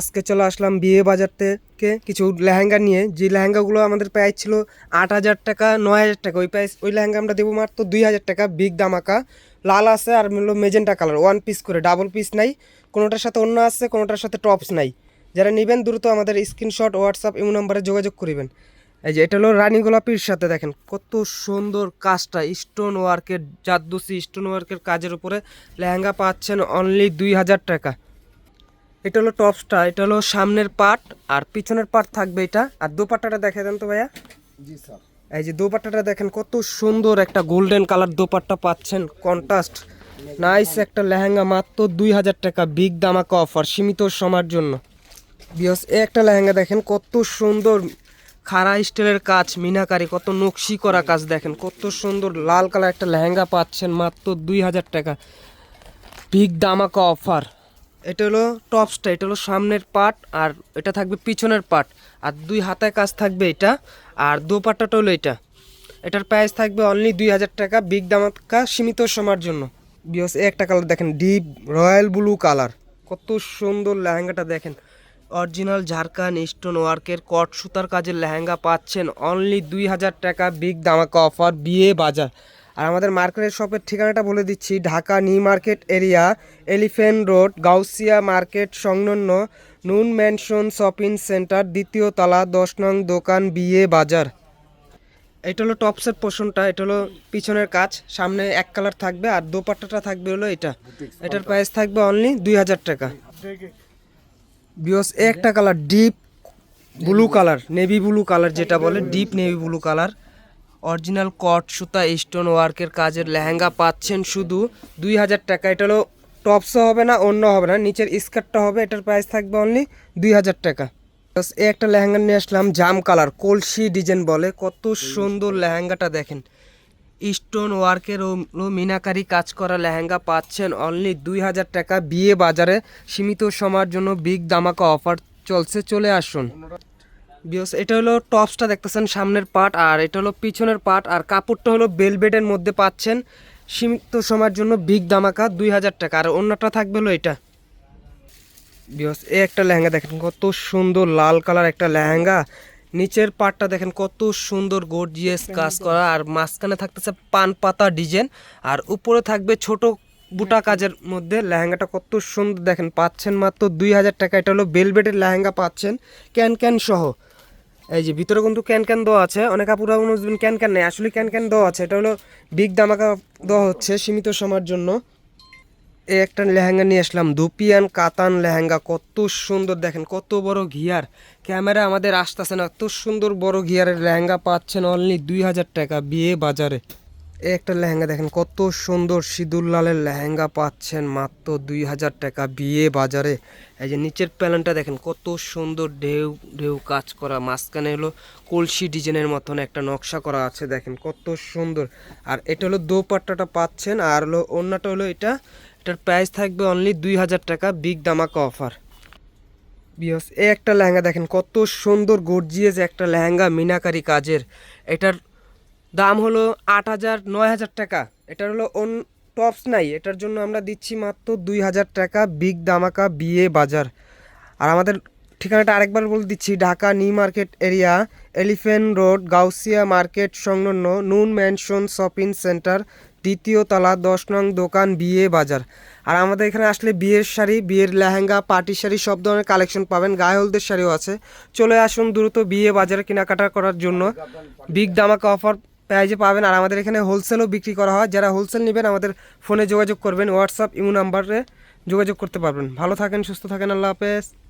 আজকে চলে আসলাম বিয়ে বাজার থেকে কিছু লেহেঙ্গা নিয়ে। যে লেহেঙ্গাগুলো আমাদের প্রাইস ছিল আট হাজার টাকা, নয় হাজার টাকা। ওই প্রাইস ওই লেহেঙ্গা আমরা দেবো মাত্র দুই হাজার টাকা বিগ দামাকা লাল আছে আর হলো মেজেন্টা কালার ওয়ান পিস করে ডাবল পিস নাই। কোনোটার সাথে অন্য আছে, কোনোটার সাথে টপস নাই। যারা নেবেন দ্রুত আমাদের স্ক্রিনশট হোয়াটসঅ্যাপ ইমো নাম্বারে যোগাযোগ করিবেন এই যে এটা হলো রানী গোলাপির সাথে দেখেন, কত সুন্দর কাজটা। স্টোন ওয়ার্কের জাদুসি স্টোন ওয়ার্কের কাজের উপরে লেহেঙ্গা পাচ্ছেন অনলি দুই হাজার টাকা। এটা হলো টপসটা এটা হলো সামনের পার্ট আর পিছনের পার্ট থাকবে এটা। আর দোপাট্টাটা দেখে দেন তো ভাইয়া। জি স্যার। এই যে দোপাট্টাটা দেখেন কত সুন্দর একটা গোল্ডেন কালার দোপাট্টা পাচ্ছেন কন্ট্রাস্ট নাইস একটা লেহেঙ্গা মাত্র দুই হাজার টাকা বিগ দামাকা অফার সীমিত সময়ের জন্য। বিয়স এ একটা লেহেঙ্গা দেখেন কত সুন্দর খাড়া স্টাইলের কাজ মিনাকারি কত নকশি করা কাজ দেখেন কত সুন্দর লাল কালার একটা লেহেঙ্গা পাচ্ছেন মাত্র দুই হাজার টাকা। বিগ দামাকা অফার এটা হলো টপসটা এটা হলো সামনের পার্ট আর এটা থাকবে পিছনের পার্ট আর দুই হাতায় কাজ থাকবে এটা, আর দোপাট্টাটা হলো এটা। এটার প্রাইস থাকবে অনলি দুই হাজার টাকা বিগ দামাকা সীমিত সময়ের জন্য। বিয়স একটা কালার দেখেন ডিপ রয়্যাল ব্লু কালার কত সুন্দর লেহেঙ্গাটা দেখেন। অরিজিনাল ঝাড়খান্ড স্টোন ওয়ার্কের কট সুতার কাজের লেহেঙ্গা পাচ্ছেন অনলি দুই হাজার টাকা বিগ দামাকা অফার বিয়ে বাজার। আর আমাদের মার্কেটের শপের ঠিকানাটা বলে দিচ্ছি, Dhaka New Market area, Elephant Road, Gausia Market, সংলগ্ন নুন ম্যানশন শপিং সেন্টার, দ্বিতীয় তলা, দশ নং দোকান বিয়ে বাজার। এটা হলো টপসের পোষণটা, এটা হলো পিছনের কাজ, সামনে এক কালার থাকবে আর দোপাট্টাটা থাকবে হলো এটা। এটার প্রাইস থাকবে অনলি দুই হাজার টাকা। বিয়স একটা colour deep blue colour navy blue colour যেটা বলে deep navy blue colour original কট, সুতা, স্টোন ওয়ার্কের কাজের লেহেঙ্গা পাচ্ছেন শুধু দুই হাজার টাকা। এটা হলো টপসও হবে না অন্য হবে না। নিচের স্কার্টটা হবে, এটার প্রাইস থাকবে অনলি দুই হাজার টাকা। Plus এই একটা লেহেঙ্গা নিয়ে আসলাম, জাম কালার কলসি ডিজাইন বলে। কত সুন্দর লেহেঙ্গাটা দেখেন। স্টোন ওয়ার্কের ও মিনাকারি কাজ করা লেহেঙ্গা পাচ্ছেন অনলি দুই হাজার টাকা। বিয়ে বাজারে সীমিত সময়ের জন্য বিগ দামাকা অফার চলছে। চলে আসুন। বিয়স এটা হলো টপসটা দেখতেছেন সামনের পার্ট আর এটা হলো পিছনের পার্ট আর কাপড়টা হলো বেলবেটের মধ্যে পাচ্ছেন। সীমিত সময়ের জন্য বিগ দামাকা দুই হাজার টাকা আর অন্যটা থাকবে হলো এটা। বিয়স এই একটা লেহেঙ্গা দেখেন কত সুন্দর লাল কালার একটা লেহেঙ্গা। নিচের পার্টটা দেখেন কত সুন্দর গর্জিয়াস কাজ করা। আর মাঝখানে থাকতেছে পান পাতা ডিজাইন আর উপরে থাকবে ছোট বুটা কাজের মধ্যে লেহেঙ্গাটা কত সুন্দর দেখেন পাচ্ছেন মাত্র দুই হাজার টাকা। এটা হলো বেলবেটের লেহেঙ্গা পাচ্ছেন ক্যান ক্যান সহ। এই যে ভিতরে কিন্তু ক্যান ক্যান দেওয়া আছে, অনেক আপুরা বুঝবেন ক্যান ক্যান নেই আসলে ক্যান ক্যান দেওয়া আছে, এটা হলো বিগ দামাকা দেওয়া হচ্ছে সীমিত সময়ের জন্য। এই একটা লেহেঙ্গা নিয়ে আসলাম দুপিয়ান কাতান লেহেঙ্গা, কত সুন্দর দেখেন, কত বড় ঘিয়ার। ক্যামেরা আমাদের আসতেছে না, এত সুন্দর বড় ঘিয়ারের লেহেঙ্গা পাচ্ছেন অনলি দুই হাজার টাকা বিয়ে বাজারে। একটা লেহেঙ্গা দেখেন, কত সুন্দর সিঁদুর লালের লেহেঙ্গা পাচ্ছেন মাত্র দুই হাজার টাকা বিয়ে বাজারে। এই যে নিচের প্যালেনটা দেখেন, কত সুন্দর ঢেউ ঢেউ কাজ করা। মাঝখানে হলো কলসি ডিজাইনের মতন একটা নকশা করা আছে দেখেন, কত সুন্দর। আর এটা হলো দোপাট্টাটা পাচ্ছেন, আর হলো অন্যটা হলো এটা, এটার প্রাইস থাকবে অনলি দুই হাজার টাকা বিগ দামাকা অফার বিয়স এই একটা লেহেঙ্গা দেখেন, কত সুন্দর গর্জিয়াস একটা লেহেঙ্গা, মিনাকারি কাজের। এটার দাম হলো আট হাজার নয় হাজার টাকা। এটার হলো অন টপস নাই, এটার জন্য আমরা দিচ্ছি মাত্র দুই হাজার টাকা বিগ দামাকা বিয়ে বাজার। আর আমাদের ঠিকানাটা আরেকবার বলে দিচ্ছি, Dhaka New Market area Elephant Road, Gausia Market সংলগ্ন নুন ম্যানশন শপিং সেন্টার, দ্বিতীয় তলা দশ নং দোকান বিয়ে বাজার। আর আমাদের এখানে আসলে বিয়ের শাড়ি, বিয়ের লেহেঙ্গা, পার্টি শাড়ি, সব ধরনের কালেকশন পাবেন, গায়ে হলদের শাড়িও আছে। চলে আসুন দ্রুত বিয়ে বাজারে কেনাকাটা করার জন্য। বিগ দামাকা অফার প্রাইজে পাবেন। আর আমাদের এখানে হোলসেলও বিক্রি করা হয়। যারা হোলসেল নেবেন, আমাদের ফোনে যোগাযোগ করবেন হোয়াটসঅ্যাপ ইমো নাম্বারে যোগাযোগ করতে পারবেন। ভালো থাকেন, সুস্থ থাকেন, আল্লাহ হাফেজ।